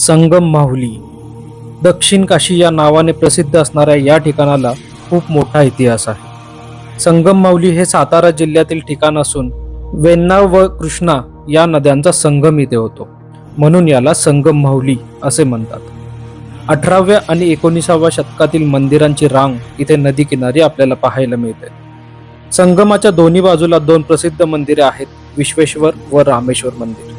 संगम माहुली. दक्षिण काशी या नावाने प्रसिद्ध असणाऱ्या या ठिकाणाला खूप मोठा इतिहास आहे. संगम माहुली हे सातारा जिल्ह्यातील ठिकाण असून वेन्ना व कृष्णा या नद्यांचा संगम इथे होतो. म्हणून याला संगम माहुली असे म्हणतात. अठराव्या आणि एकोणीसाव्या शतकातील मंदिरांची रांग इथे नदी किनारी आपल्याला पाहायला मिळते. संगमाच्या दोन्ही बाजूला दोन प्रसिद्ध मंदिरे आहेत विश्वेश्वर व रामेश्वर मंदिर.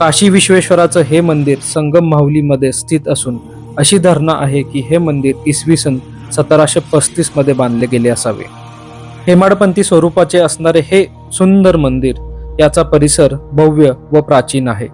काशी विश्वेश्वराचं हे मंदिर संगम माहुलीमध्ये स्थित असून अशी धारणा आहे की हे मंदिर इसवी सन सतराशे पस्तीसमध्ये बांधले गेले असावे. हेमाडपंथी स्वरूपाचे असणारे हे सुंदर मंदिर याचा परिसर भव्य व प्राचीन आहे.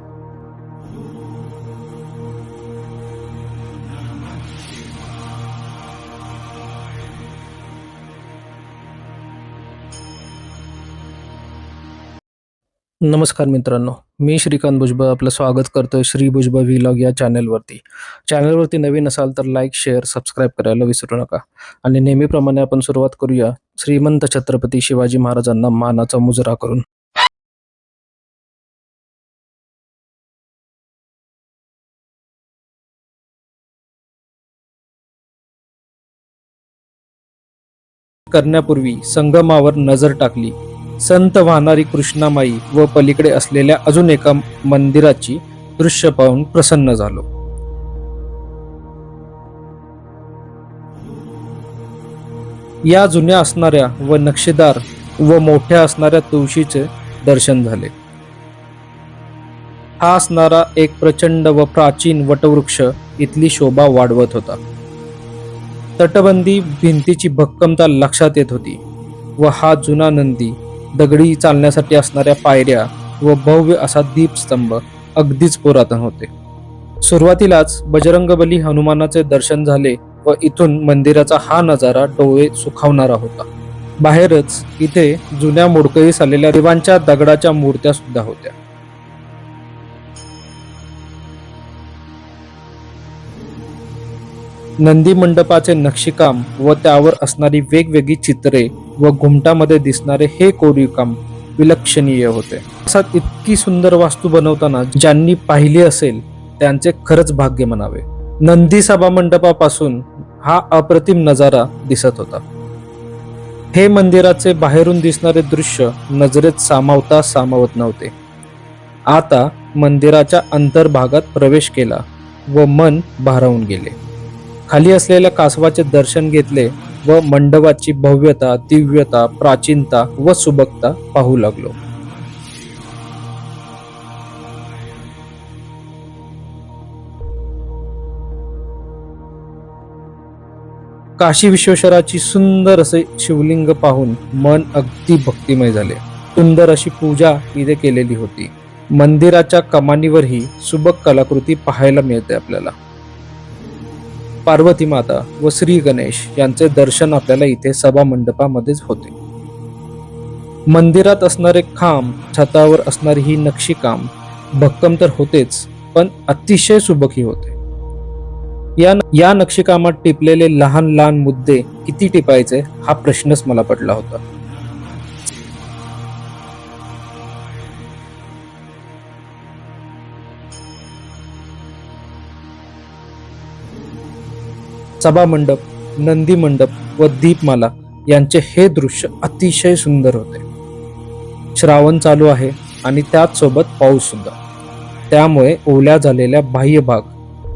नमस्कार मित्रांनो मी श्रीकांत भुजबळ आपलं स्वागत करतोय श्री भुजबळ व्हिलॉग या चॅनलवरती चॅनलवरती नवीन असाल तर लाईक शेअर सबस्क्राईब करायला विसरू नका. आणि नेहमीप्रमाणे आपण सुरुवात करूया श्रीमंत छत्रपती शिवाजी महाराजांना मानाचा मुजरा करून. करण्यापूर्वी संगमावर नजर टाकली. संत वाहणारी कृष्णामाई व पलीकडे असलेल्या अजून एका मंदिराची दृश्य पाहून प्रसन्न झालो. या जुन्या असणाऱ्या व नक्षीदार व मोठ्या असणाऱ्या तुळशीचे दर्शन झाले. हा असणारा एक प्रचंड व प्राचीन वटवृक्ष इथली शोभा वाढवत होता. तटबंदी भिंतीची भक्कमता लक्षात येत होती व हा जुना नंदी दगडी चालण्यासाठी असणाऱ्या पायऱ्या व भव्य असा दीपस्तंभ अगदीच पुरातन होते. सुरुवातीलाच बजरंगबली हनुमानाचे दर्शन झाले व इथून मंदिराचा हा नजारा डोळे सुखावणारा होता. बाहेरच इथे जुन्या मोडकळीस आलेल्या देवांच्या दगडाच्या मूर्त्या सुद्धा होत्या. नंदी मंडपाचे नक्षीकाम व त्यावर असणारी वेगवेगळी चित्रे व घुमटामध्ये दिसणारे हे कोरीवकाम विलक्षणीय होते. असात इतकी सुंदर वास्तू बनवताना ज्यांनी पाहिली असेल त्यांचे खरंच भाग्य म्हणावे. नंदी सभा मंडपापासून हा अप्रतिम नजारा दिसत होता. हे मंदिराचे बाहेरून दिसणारे दृश्य नजरेत सामावता सामावत नव्हते. आता मंदिराच्या अंतर्भागात प्रवेश केला व मन भारावून गेले. खाली असलेल्या कासवाचे दर्शन घेतले व मंडपाची भव्यता दिव्यता प्राचीनता व सुबकता पाहू लागलो. काशी विश्वेश्वराची सुंदर असे शिवलिंग पाहून मन अगदी भक्तिमय झाले. सुंदर अशी पूजा इथे केलेली होती. मंदिराच्या कमानीवरही सुबक कलाकृती पाहायला मिळते आपल्याला. पार्वती माता व श्री गणेश यांचे दर्शन आपल्याला इथे सभा मंडपामध्येच होते. मंदिरात असणारे खांब छतावर असणारी ही नक्षीकाम भक्कम तर होतेच पण अतिशय सुबकी होते. या या नक्षीकामात टिपलेले लहान लहान मुद्दे किती टिपायचे हा प्रश्नच मला पडला होता. सभा मंडप नंदी मंडप व दीपमाला यांचे हे दृश्य अतिशय सुंदर होते. श्रावण चालू आहे आणि त्याच सोबत पाऊस सुद्धा. त्यामुळे ओल्या झालेल्या बाह्य भाग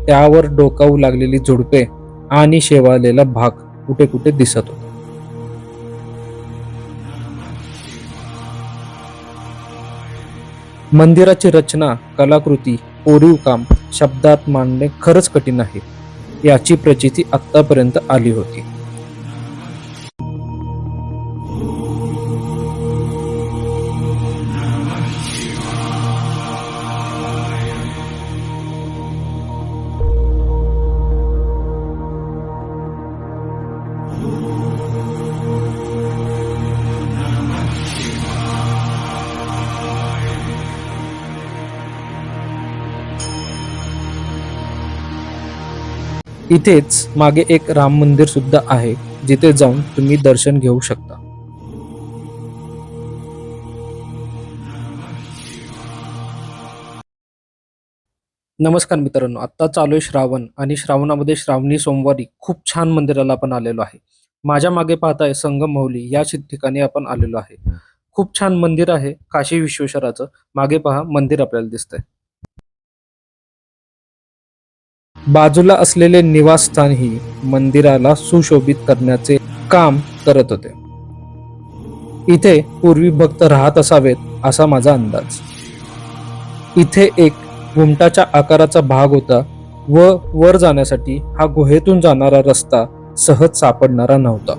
त्यावर डोकावू लागलेली झुडपे आणि शेवाळलेला भाग कुठे कुठे दिसत होता. मंदिराची रचना कलाकृती कोरीव काम शब्दात मांडणे खरंच कठीण आहे. याची प्रचिती आतापर्यंत आली होती. इथेच मागे एक राम मंदिर सुद्धा आहे जिथे जाऊन तुम्ही दर्शन घेऊ शकता. नमस्कार मित्रांनो आत्ता चालू आहे श्रावण आणि श्रावणामध्ये श्रावणी सोमवारी खूप छान मंदिराला आपण आलेलो आहे. माझ्या मागे पाहताय संगम मौली या ठिकाणी आपण आलेलो आहे. खूप छान मंदिर आहे काशी विश्वेश्वराचं. मागे पहा मंदिर आपल्याला दिसतंय. बाजूला असलेले निवासस्थानही मंदिराला सुशोभित करण्याचे काम करत होते. इथे पूर्वी भक्त राहत असावेत असा माझा अंदाज. इथे एक घुमटाच्या आकाराचा भाग होता व वर जाण्यासाठी हा गुहेतून जाणारा रस्ता सहज सापडणारा नव्हता.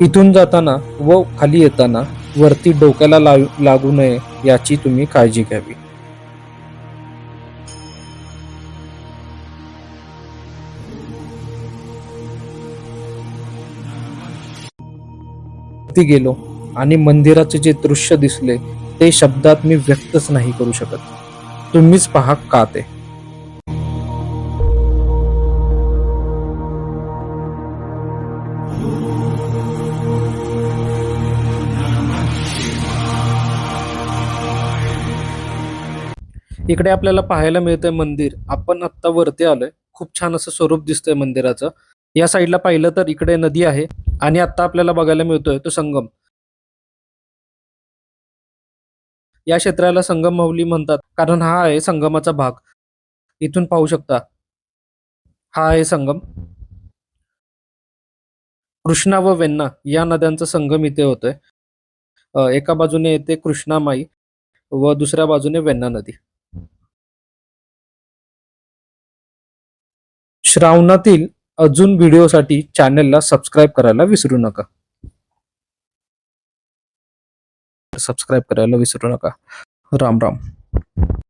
इथून जाताना व खाली येताना वरती डोक्याला ला- लागू नये याची तुम्ही काळजी घ्यावी. वरती गेलो आणि मंदिराचे जे दृश्य दिसले ते शब्दात मी व्यक्तच नाही करू शकत. तुम्हीच पहा का ते? इकडे आपल्याला पाहायला मिळतंय मंदिर. आपण आत्ता वरती आलोय. खूप छान असं स्वरूप दिसतंय मंदिराचं. या साईडला पाहिलं तर इकडे नदी आहे आणि आता आपल्याला बघायला मिळतोय तो संगम. या क्षेत्राला संगम माऊली म्हणतात कारण हा आहे संगमाचा भाग. इथून पाहू शकता. हा आहे संगम. कृष्णा व वेन्ना या नद्यांचा संगम इथे होतोय. एका बाजूने येते कृष्णामाई व दुसऱ्या बाजूने वेन्ना नदी. श्रावणातील अजून व्हिडिओसाठी चॅनलला सबस्क्राईब करायला विसरू नका. सबस्क्राईब करायला विसरू नका. राम राम.